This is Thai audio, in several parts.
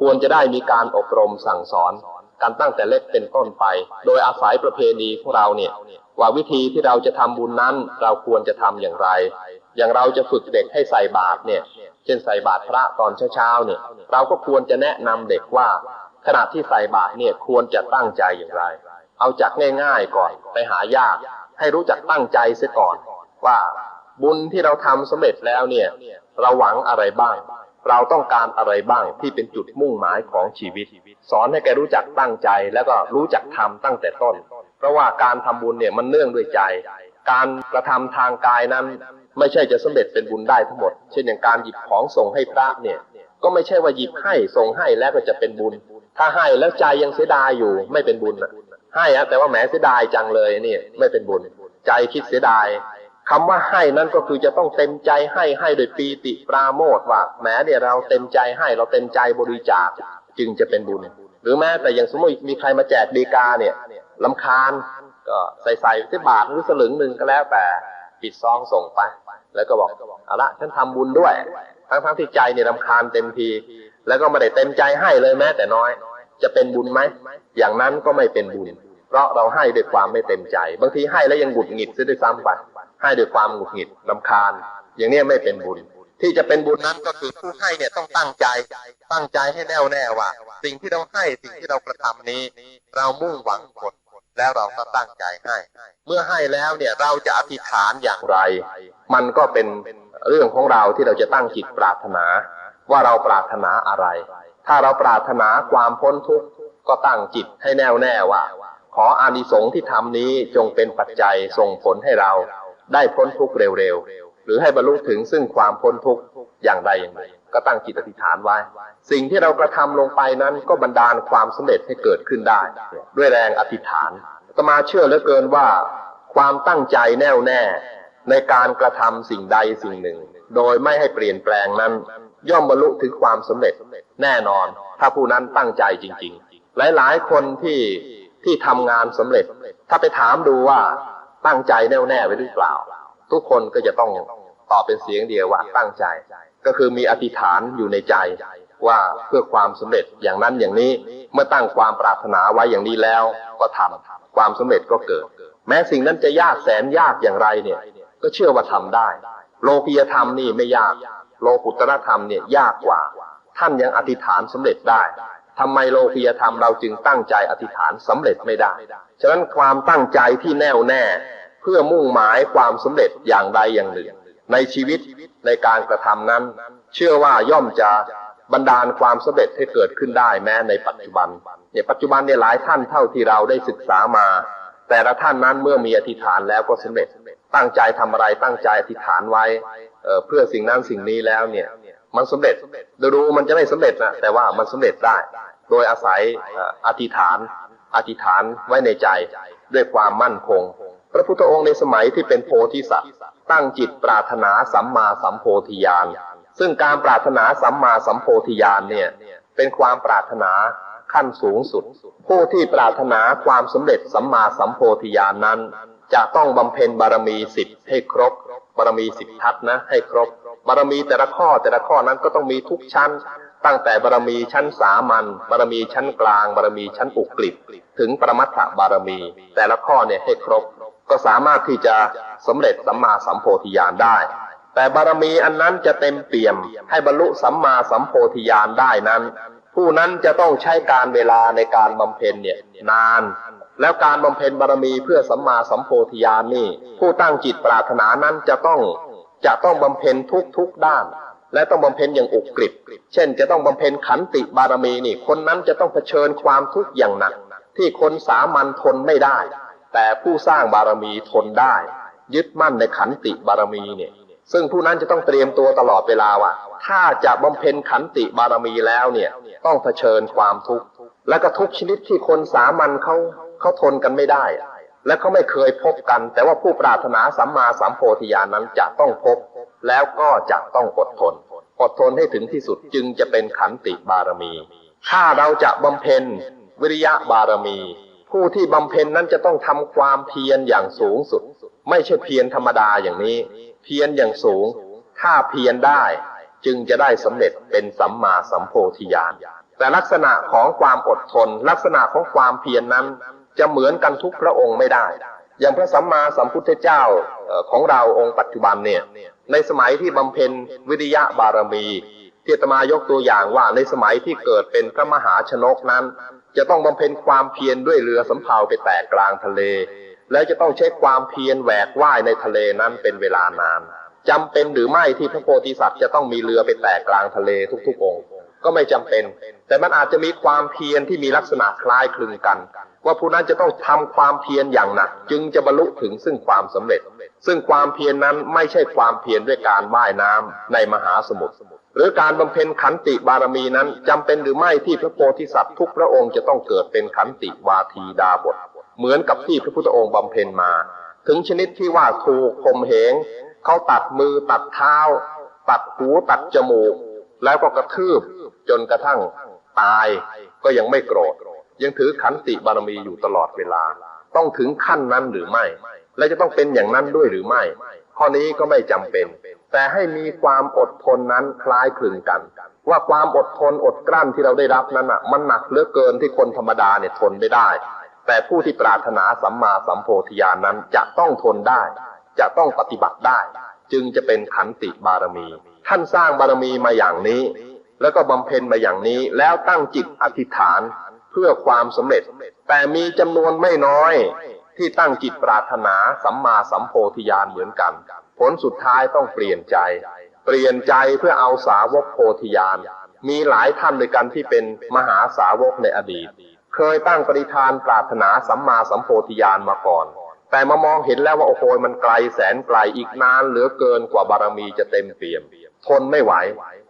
ควรจะได้มีการอบรมสั่งสอนกันตั้งแต่เล็กเป็นต้นไป โดยอาศัยประเพณีของเราเนี่ย ว่าวิธีที่เราจะทำบุญนั้นเราควรจะทำอย่างไร อย่างเราจะฝึกเด็กให้ใส่บาตรเนี่ย เช่นใส่บาตรพระตอนเช้าๆเนี่ย เราก็ควรจะแนะนำเด็กว่า ขณะที่ใส่บาตรเนี่ยควรจะตั้งใจอย่างไร เอาจากง่ายๆก่อนไปหายาก ให้รู้จักตั้งใจเสียก่อนว่าบุญที่เราทำสำเร็จแล้วเนี่ย เราหวังอะไรบ้าง เราต้องการอะไรบ้างที่เป็นจุดมุ่งหมายของชีวิต สอนให้แกรู้จักตั้งใจแล้วก็รู้จักทำตั้งแต่ต้น เพราะว่าการทำบุญเนี่ยมันเนื่องด้วยใจ การกระทำทางกายนั้น ไม่ใช่จะสำเร็จเป็นบุญได้ทั้งหมด เช่นอย่างการหยิบของส่งให้พระเนี่ย ก็ไม่ใช่ว่าหยิบให้ส่งให้แล้วก็จะเป็นบุญ ถ้าให้แล้วใจยังเสียดายอยู่ไม่เป็นบุญนะให้อะแต่ว่าแหมเสียดายจังเลยนี่ไม่เป็นบุญ ใจคิดเสียดาย คำว่าให้นั่นก็คือจะต้องเต็มใจให้ให้โดยปีติปราโมทว่าแหมเนี่ยเราเต็มใจให้เราเต็มใจบริจาคจึงจะเป็นบุญ หรือแม้แต่อย่างสมมติมีใครมาแจกดีกาเนี่ยลำคาญก็ใส่ใส่ที่บาทหรือสลึงหนึ่งก็แล้วแต่ปิดซองส่งไป แล้วก็บอกเอาละฉันทำบุญด้วย ทั้งทั้งที่ใจเนี่ยลำคาญเต็มที แล้วก็ไม่ได้เต็มใจให้เลยแม้แต่น้อย จะเป็นบุญไหมอย่างนั้นก็ไม่เป็นบุญ เพราะเราให้ด้วยความไม่เต็มใจ บางทีให้แล้วยังหงุดหงิดซะด้วยซ้ำไป ให้ด้วยความหงุดหงิดลำคาญ อย่างนี้ไม่เป็นบุญ ที่จะเป็นบุญนั้นก็คือผู้ให้เนี่ยต้องตั้งใจ ตั้งใจให้แน่วแน่ว่า สิ่งที่เราให้สิ่งที่เรากระทำนี้ เรามุ่งหวังผลแล้วเราก็ตั้งใจให้ เมื่อให้แล้วเนี่ยเราจะอธิษฐานอย่างไร มันก็เป็นเรื่องของเราที่เราจะตั้งจิตปรารถนา ว่าเราปรารถนาอะไร ถ้าเราปรารถนาความพ้นทุกข์ก็ตั้งจิตให้แน่วแน่ว่า ขออานิสงส์ที่ทำนี้จงเป็นปัจจัยส่งผลให้เรา ได้พ้นทุกข์เร็วๆ หรือให้บรรลุถึงซึ่งความพ้นทุกข์อย่างใดอย่างหนึ่งก็ตั้งจิตอธิษฐานไว้ สิ่งที่เรากระทำลงไปนั้นก็บันดาลความสำเร็จให้เกิดขึ้นได้ ด้วยแรงอธิษฐานตมาเชื่อเหลือเกินว่า ความตั้งใจแน่วแน่ ในการกระทำสิ่งใดสิ่งหนึ่ง โดยไม่ให้เปลี่ยนแปลงนั้น ย่อมบรรลุถึงความสำเร็จแน่นอน ถ้าผู้นั้นตั้งใจจริง ๆ หลายๆ คนที่ที่ทำงานสำเร็จ ถ้าไปถามดูว่า ตั้งใจแน่วแน่ไว้หรือเปล่า ทุกคนก็จะต้องตอบเป็นเสียงเดียวว่าตั้งใจ ก็คือมีอธิษฐานอยู่ในใจว่าเพื่อความสำเร็จอย่างนั้นอย่างนี้เมื่อตั้งความปรารถนาไว้อย่างนี้แล้วก็ทำความสำเร็จก็เกิด แม้สิ่งนั้นจะยากแสนยากอย่างไรเนี่ย ก็เชื่อว่าทำได้ โลกียธรรมนี่ไม่ยาก โลกุตรธรรมเนี่ยยากกว่า ท่านยังอธิษฐานสำเร็จได้ ทำไมโลกียธรรมเราจึงตั้งใจอธิษฐานสำเร็จไม่ได้ ฉะนั้นความตั้งใจที่แน่วแน่ เพื่อมุ่งหมายความสำเร็จอย่างใดอย่างหนึ่ง ในชีวิตในการกระทำนั้น เชื่อว่าย่อมจะบันดาลความสำเร็จให้เกิดขึ้นได้แม้ในปัจจุบันเนี่ยปัจจุบันเนี่ยหลายท่านเท่าที่เราได้ศึกษามา แต่ละท่านนั้นเมื่อมีอธิษฐานแล้วก็สำเร็จ ตั้งใจทำอะไรตั้งใจอธิษฐานไว้เเพื่อสิ่งนั้นสิ่งนี้แล้วเนี่ย มันสำเร็จดูมันจะไม่สำเร็จนะแต่ว่ามันสำเร็จได้ โดยอาศัยอธิษฐาน อธิษฐานไว้ในใจด้วยความมั่นคง พระพุทธองค์ในสมัยที่เป็นโพธิสัตว์ ตั้งจิตปรารถนาสัมมาสัมโพธิญาณซึ่งการปรารถนาสัมมาสัมโพธิญาณเนี่ยเป็นความปรารถนาขั้นสูงสุด ผู้ที่ปรารถนาความสำเร็จสัมมาสัมโพธิญาณนั้น จะต้องบำเพ็ญบารมีสิบให้ครบ บารมีสิบทัศนะให้ครบ บารมีแต่ละข้อแต่ละข้อนั้นก็ต้องมีทุกชั้น ตั้งแต่บารมีชั้นสามัญบารมีชั้นกลาง บารมีชั้นอุกฤษถึงปรมัตถบารมี แต่ละข้อเนี่ยให้ครบ ก็สามารถที่จะสำเร็จสัมมาสัมโพธิญาณได้ แต่บารมีอันนั้นจะเต็มเปี่ยม ให้บรรลุสัมมาสัมโพธิญาณได้นั้น ผู้นั้นจะต้องใช้การเวลาในการบำเพ็ญเนี่ยนานแล้วการบำเพ็ญบารมีเพื่อสัมมาสัมโพธิญาณนี่ ผู้ตั้งจิตปรารถนานั้นจะต้อง จะต้องบำเพ็ญทุกทุกด้าน และต้องบำเพ็ญอย่างอุกฤษเช่น จะต้องบำเพ็ญขันติบารมีนี่ คนนั้นจะต้องเผชิญความทุกข์อย่างหนัก ที่คนสามัญทนไม่ได้ แต่ผู้สร้างบารมีทนได้ ยึดมั่นในขันติบารมีเนี่ย ซึ่งผู้นั้นจะต้องเตรียมตัวตลอดเวลาว่าถ้าจะบำเพ็ญขันติบารมีแล้วเนี่ย ต้องเผชิญความทุกข์และก็ทุกชนิดที่คนสามัญเขาเขาทนกันไม่ได้ และเขาไม่เคยพบกัน แต่ว่าผู้ปรารถนาสัมมาสัมโพธิญาณนั้นจะต้องพบ แล้วก็จะต้องอดทน อดทนให้ถึงที่สุดจึงจะเป็นขันติบารมี ถ้าเราจะบำเพ็ญวิริยะบารมี ผู้ที่บำเพ็ญนั้นจะต้องทำความเพียรอย่างสูงสุด ไม่ใช่เพียรธรรมดาอย่างนี้ เพียรอย่างสูง ถ้าเพียรได้จึงจะได้สำเร็จเป็นสัมมาสัมโพธิญาณแต่ลักษณะของความอดทน ลักษณะของความเพียรนนั้น จะเหมือนกันทุกพระองค์ไม่ได้ อย่างพระสัมมาสัมพุทธเจ้าของเราองค์ปัจจุบันเนี่ยในสมัยที่บำเพ็ญวิริยะบารมีที่ตมายกตัวอย่างว่าในสมัยที่เกิดเป็นพระมหาชนกนั้น จะต้องบำเพ็ญความเพียรด้วยเรือสำเภาไปแตกกลางทะเล และจะต้องใช้ความเพียรแหวกว่ายในทะเลนั้นเป็นเวลานานจำเป็นหรือไม่ที่พระโพธิสัตว์จะต้องมีเรือไปแตกกลางทะเลทุกๆองค์ ก็ไม่จำเป็น แต่มันอาจจะมีความเพียรที่มีลักษณะคล้ายคลึงกัน ว่าผู้นั้นจะต้องทำความเพียรอย่างหนัก จึงจะบรรลุถึงซึ่งความสำเร็จ ซึ่งความเพียรนั้นไม่ใช่ความเพียรด้วยการว่ายน้ำในมหาสมุทรหรือการบำเพ็ญขันติบารมีนั้นจำเป็นหรือไม่ที่พระโพธิสัตว์ทุกพระองค์จะต้องเกิดเป็นขันติวาทีดาบท เหมือนกับที่พระพุทธองค์บำเพ็ญมา ถึงชนิดที่ว่าถูกข่มเหงเขาตัดมือตัดเท้า ตัดหูตัดจมูก แล้วก็กระทืบจนกระทั่งตายก็ยังไม่โกรธ ยังถือขันติบารมีอยู่ตลอดเวลา ต้องถึงขั้นนั้นหรือไม่ และจะต้องเป็นอย่างนั้นด้วยหรือไม่ ข้อนี้ก็ไม่จำเป็น แต่ให้มีความอดทนนั้นคล้ายคลึงกัน ว่าความอดทนอดกลั้นที่เราได้รับนั้นอะ มันหนักเหลือเกินที่คนธรรมดาเนี่ยทนไม่ได้ แต่ผู้ที่ปรารถนาสัมมาสัมโพธิญาณนั้นจะต้องทนได้ จะต้องปฏิบัติได้ จึงจะเป็นขันติบารมี ท่านสร้างบารมีมาอย่างนี้ แล้วก็บำเพ็ญมาอย่างนี้ แล้วตั้งจิตอธิษฐานเพื่อความสำเร็จ แต่มีจำนวนไม่น้อย ที่ตั้งจิตปรารถนาสัมมาสัมโพธิญาณเหมือนกัน ผลสุดท้ายต้องเปลี่ยนใจ เปลี่ยนใจเพื่อเอาสาวกโพธิญาณมีหลายท่านด้วยกันที่เป็นมหาสาวกในอดีต เคยตั้งปณิธานปรารถนาสัมมาสัมโพธิญาณมาก่อน แต่มามองเห็นแล้วว่าโอ้โหมันไกลแสนไกลอีกนานเหลือเกินกว่าบารมีจะเต็มเปี่ยม ทนไม่ไหว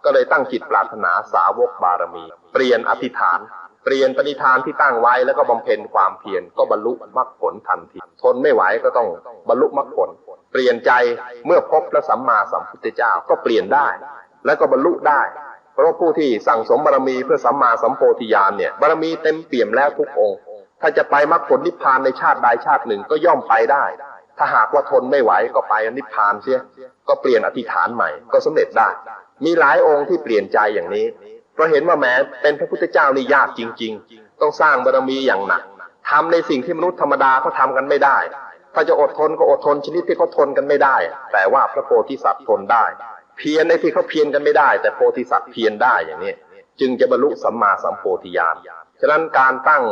ก็เลยตั้งจิตปรารถนาสาวกบารมี เปลี่ยนอธิษฐาน เปลี่ยนปณิธานที่ตั้งไว้แล้วก็บำเพ็ญความเพียรก็บรรลุมรรคผลทันที ทนไม่ไหวก็ต้องบรรลุมรรคผล เปลี่ยนใจเมื่อพบพระสัมมาสัมพุทธเจ้าก็เปลี่ยนได้ แล้วก็บรรลุได้เพราะผู้ที่สั่งสมบารมีเพื่อสัมมาสัมโพธิญาณเนี่ยบารมีเต็มเปี่ยมแล้วทุกองค์ ถ้าจะไปมรรคผลนิพพานในชาติใดชาติหนึ่งก็ย่อมไปได้ ถ้าหากว่าทนไม่ไหวก็ไปนิพพานเสีย ก็เปลี่ยนอธิษฐานใหม่ก็สำเร็จได้ มีหลายองค์ที่เปลี่ยนใจอย่างนี้เพราะเห็นว่าแม้เป็นพระพุทธเจ้านี่ยากจริง ๆ ต้องสร้างบารมีอย่างหนักทำในสิ่งที่มนุษย์ธรรมดาเขาทำกันไม่ได้ ถ้าจะอดทนก็อดทนชนิดที่เขาทนกันไม่ได้ แต่ว่าพระโพธิสัตว์ทนได้ เพียรในที่เขาเพียรกันไม่ได้ แต่โพธิสัตว์เพียรได้อย่างนี้ จึงจะบรรลุสัมมาสัมโพธิญาณฉะนั้นการตั้ง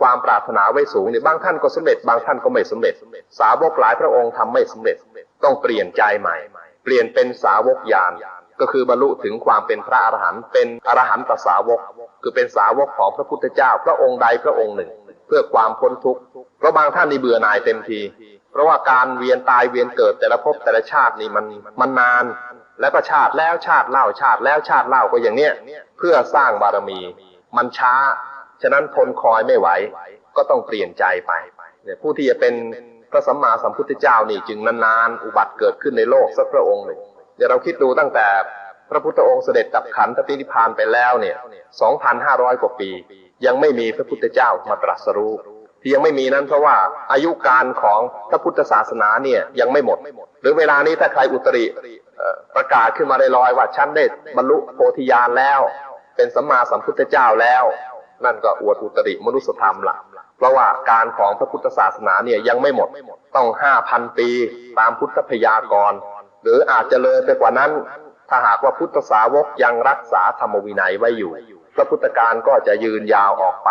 ความปรารถนาไว้สูงเนี่ยบางท่านก็สำเร็จบางท่านก็ไม่สำเร็จ สาวกหลายพระองค์ทำไม่สำเร็จ ต้องเปลี่ยนใจใหม่ เปลี่ยนเป็นสาวกญาณก็คือบรรลุถึงความเป็นพระอรหันต์เป็นอรหันตสาวก คือเป็นสาวกของพระพุทธเจ้า พระองค์ใดพระองค์หนึ่ง เพื่อความพ้นทุกข์เพราะบางท่านนี่เบื่อหน่ายเต็มที เพราะว่าการเวียนตายเวียนเกิดแต่ละภพแต่ละชาตินี่มันมันนาน แล้วก็ชาติแล้วชาติเล่าชาติแล้วชาติเล่าก็อย่างเนี้ยเพื่อสร้างบารมี มันช้า ฉะนั้นทนคอยไม่ไหว ก็ต้องเปลี่ยนใจไปเนี่ยผู้ที่จะเป็น พระสัมมาสัมพุทธเจ้านี่จึงนานๆอุบัติเกิดขึ้นในโลกสักพระองค์หนึ่งเดี๋ยวเราคิดดูตั้งแต่พระพุทธองค์เสด็จดับขันธปรินิพานไปแล้วเนี่ย 2,500 กว่าปี ยังไม่มีพระพุทธเจ้ามาตรัสรู้ที่ยังไม่มีนั้นเพราะว่าอายุการของพระพุทธศาสนาเนี่ยยังไม่หมด หรือเวลานี้ถ้าใครอุตริประกาศขึ้นมาลอยๆว่าฉันได้บรรลุโพธิญาณแล้ว เป็นสัมมาสัมพุทธเจ้าแล้ว นั่นก็อวดอุตริมนุสธรรมละ เพราะว่าการของพระพุทธศาสนาเนี่ยยังไม่หมดต้องห้าพันปีตามพุทธพยากรณ์หรืออาจจะเลยไปกว่านั้น ถ้าหากว่าพุทธสาวกยังรักษาธรรมวินัยไว้อยู่ พระพุทธการก็จะยืนยาวออกไป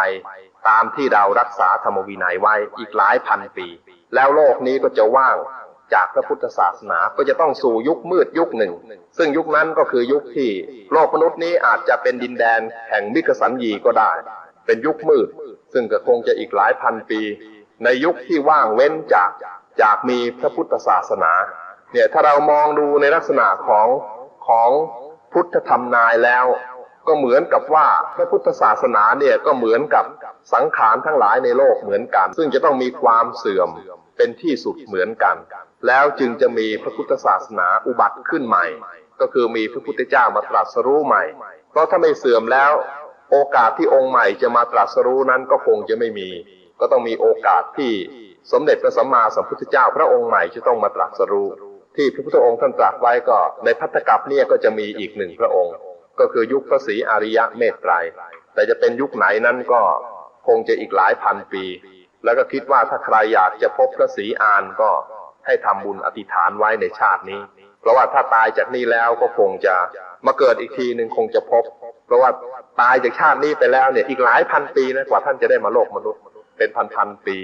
ตามที่เรารักษาธรรมวินัยไว้อีกหลายพันปี แล้วโลกนี้ก็จะว่างจากพระพุทธศาสนาก็จะต้องสู่ยุคมืดยุคหนึ่ง ซึ่งยุคนั้นก็คือยุคที่โลกมนุษย์นี้อาจจะเป็นดินแดนแห่งมิกสันยีก็ได้ เป็นยุคมืด ซึ่งก็คงจะอีกหลายพันปี ในยุคที่ว่างเว้นจากจากมีพระพุทธศาสนา เนี่ยถ้าเรามองดูในลักษณะของของพุทธธรรมนายแล้ว ก็เหมือนกับว่าพระพุทธศาสนาเนี่ยก็เหมือนกับสังขารทั้งหลายในโลกเหมือนกัน ซึ่งจะต้องมีความเสื่อมเป็นที่สุดเหมือนกัน แล้วจึงจะมีพระพุทธศาสนาอุบัติขึ้นใหม่ ก็คือมีพระพุทธเจ้ามาตรัสรู้ใหม่ เพราะถ้าไม่เสื่อมแล้ว โอกาสที่องค์ใหม่จะมาตรัสรู้นั้นก็คงจะไม่มี ก็ต้องมีโอกาสที่สมเด็จพระสัมมาสัมพุทธเจ้า พระองค์ใหม่จะต้องมาตรัสรู้ ที่พระพุทธองค์ท่านตรัสไว้ก็ ในพัทธกัปเนี่ยก็จะมีอีกหนึ่งพระองค์ ก็คือยุคพระศรีอริยะเมตไตร แต่จะเป็นยุคไหนนั้นก็คงจะอีกหลายพันปี แล้วก็คิดว่าถ้าใครอยากจะพบพระศรีอานก็ให้ทำบุญอธิษฐานไว้ในชาตินี้ เพราะว่าถ้าตายจากนี้แล้วก็คงจะมาเกิดอีกทีหนึ่งคงจะพบ เพราะว่า ตายจากชาตินี้ไปแล้วเนี่ยอีกหลายพันปีนะกว่าท่านจะได้มาโลกมนุษย์เป็นพันพันๆปี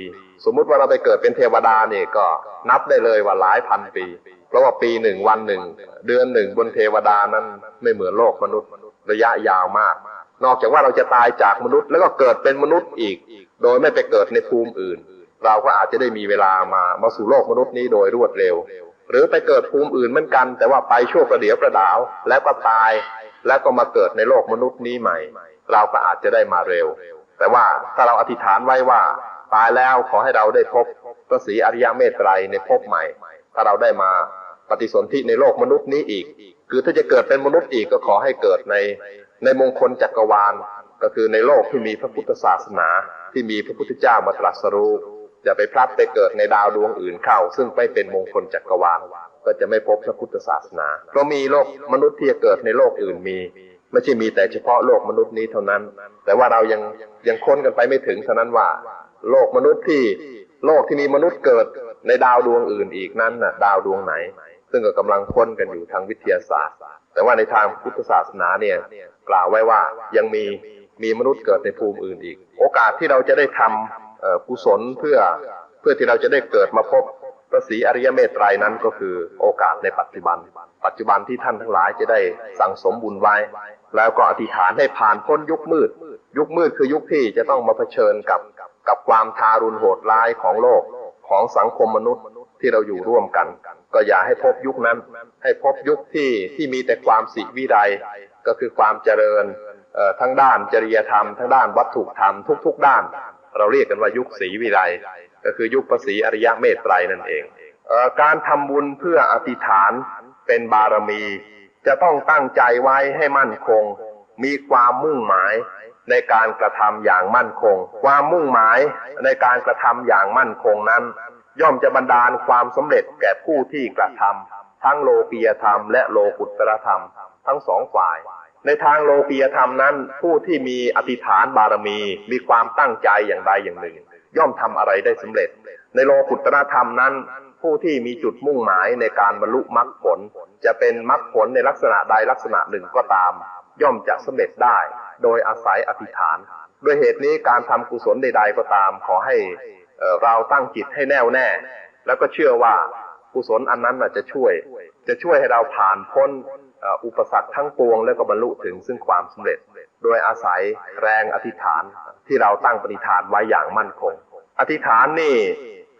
สมมุติว่าเราไปเกิดเป็นเทวดาเนี่ยก็นับได้เลยว่าหลายพันปี เพราะว่าปีหนึ่งวันหนึ่งเดือนหนึ่งบนเทวดานั้นไม่เหมือนโลกมนุษย์ระยะยาวมาก นอกจากว่าเราจะตายจากมนุษย์แล้วก็เกิดเป็นมนุษย์อีก โดยไม่ไปเกิดในภูมิอื่น เราก็อาจจะได้มีเวลามามาสู่โลกมนุษย์นี้โดยรวดเร็ว หรือไปเกิดภูมิอื่นเหมือนกัน แต่ว่าไปชั่วประเดี๋ยวประดาวแล้วก็ตาย แล้วก็มาเกิดในโลกมนุษย์นี้ใหม่ เราก็อาจจะได้มาเร็ว แต่ว่าถ้าเราอธิษฐานไว้ว่า ตายแล้วขอให้เราได้พบพระศรีอริยเมตไตรในภพใหม่ ถ้าเราได้มาปฏิสนธิในโลกมนุษย์นี้อีก คือถ้าจะเกิดเป็นมนุษย์อีกก็ขอให้เกิดในในมงคลจักรวาล ก็คือในโลกที่มีพระพุทธศาสนา ที่มีพระพุทธเจ้ามาตรัสรู้ อย่าไปพลัดไปเกิดในดาวดวงอื่นเข้า ซึ่งไม่เป็นมงคลจักรวาลก็จะไม่พบพระพุทธศาสนาเพราะมีโลกมนุษย์ที่จะเกิดในโลกอื่นมี ไม่ใช่มีแต่เฉพาะโลกมนุษย์นี้เท่านั้น แต่ว่าเรายังยังค้นกันไปไม่ถึงเท่านั้นว่า โลกมนุษย์ที่โลกที่มีมนุษย์เกิดในดาวดวงอื่นอีกนั้นน่ะ ดาวดวงไหน ซึ่งก็กำลังค้นกันอยู่ทางวิทยาศาสตร์ แต่ว่าในทางพุทธศาสนาเนี่ยกล่าวไว้ว่ายังมีมีมนุษย์เกิดในภูมิอื่นอีก โอกาสที่เราจะได้ทำเอ่อ กุศลเพื่อเพื่อที่เราจะได้เกิดมาพบพระศรีอริยเมตไตรนั้นก็คือโอกาสในปัจจุบัน ปัจจุบันที่ท่านทั้งหลายจะได้สั่งสมบุญไว้ แล้วก็อธิษฐานให้ผ่านพ้นยุคมืด ยุคมืดคือยุคที่จะต้องมาเผชิญกับกับความทารุณโหดร้ายของโลกของสังคมมนุษย์ที่เราอยู่ร่วมกัน ก็อย่าให้พบยุคนั้น ให้พบยุคที่ที่มีแต่ความสิวิไลก็คือความเจริญทั้งด้านจริยธรรมทั้งด้านวัตถุธรรมทุก ๆ ด้าน เราเรียกกันว่ายุคศรีวิไลก็คือยุคพระศรีอริยเมตไตรนั่นเองเออการทำบุญเพื่ออธิษฐานเป็นบารมี จะต้องตั้งใจไว้ให้มั่นคง มีความมุ่งหมายในการกระทำอย่างมั่นคง ความมุ่งหมายในการกระทำอย่างมั่นคงนั้น ย่อมจะบันดาลความสำเร็จแก่ผู้ที่กระทำทั้งโลกียธรรมและโลกุตตรธรรม ทั้งสองฝ่าย ในทางโลกียธรรมนั้น ผู้ที่มีอธิษฐานบารมี มีความตั้งใจอย่างใดอย่างหนึ่ง ย่อมทำอะไรได้สำเร็จ ในโลกุตรธรรมนั้น ผู้ที่มีจุดมุ่งหมายในการบรรลุมรรคผล จะเป็นมรรคผลในลักษณะใดลักษณะหนึ่งก็ตาม ย่อมจะสำเร็จได้ โดยอาศัยอธิษฐานด้วยเหตุนี้การทำกุศลใด ๆก็ตาม ขอให้เอ่อเราตั้งจิตให้แน่วแน่ แล้วก็เชื่อว่ากุศลอันนั้นจะช่วย จะช่วยให้เราผ่านพ้น อุปสรรคทั้งปวงแล้วก็บรรลุถึงซึ่งความสำเร็จ โดยอาศัยแรงอธิษฐานที่เราตั้งปณิธานไว้อย่างมั่นคง อธิษฐานนี่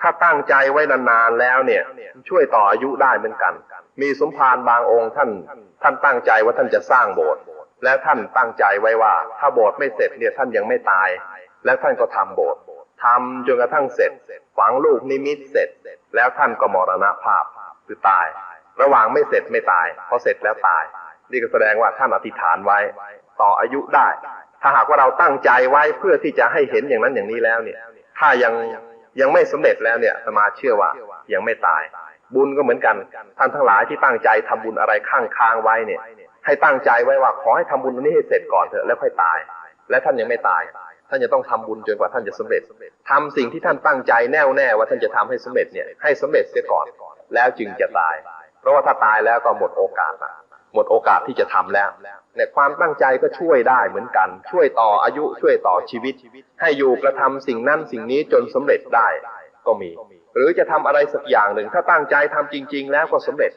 ถ้าตั้งใจไว้นานๆแล้วเนี่ยช่วยต่ออายุได้เหมือนกัน มีสมภารบางองค์ท่าน ท่านตั้งใจว่าท่านจะสร้างโบสถ์แล้วท่านตั้งใจไว้ว่า ถ้าโบสถ์ไม่เสร็จเนี่ยท่านยังไม่ตาย แล้วท่านก็ทำโบสถ์ทำจนกระทั่งเสร็จฝังลูกนิมิตเสร็จ แล้วท่านก็มรณภาพคือตาย ระหว่างไม่เสร็จไม่ตายพอเสร็จแล้วตาย นี่ก็แสดงว่าท่านอธิษฐานไว้ ต่ออายุได้ ถ้าหากว่าเราตั้งใจไว้เพื่อที่จะให้เห็นอย่างนั้นอย่างนี้แล้วเนี่ย ถ้ายังยังไม่สำเร็จแล้วเนี่ยอาตมาเชื่อว่ายังไม่ตาย บุญก็เหมือนกัน ท่านทั้งหลายที่ตั้งใจทำบุญอะไรข้างค้างไว้เนี่ย ให้ตั้งใจไว้ว่าขอให้ทำบุญนี้ให้เสร็จก่อนเถอะแล้วค่อยตาย และท่านยังไม่ตาย ท่านจะต้องทำบุญจนกว่าท่านจะสำเร็จทำสิ่งที่ท่านตั้งใจแน่วแน่ว่าท่านจะทำให้สำเร็จเนี่ยให้สำเร็จเสียก่อน แล้วจึงจะตาย เพราะว่าถ้าตายแล้วก็หมดโอกาสละหมดโอกาสที่จะทำแล้วเนี่ยความตั้งใจก็ช่วยได้เหมือนกัน ช่วยต่ออายุช่วยต่อชีวิต ให้อยู่กระทำสิ่งนั้นสิ่งนี้จนสำเร็จได้ก็มี หรือจะทำอะไรสักอย่างหนึ่ง ถ้าตั้งใจทำจริง ๆ แล้วก็สำเร็จ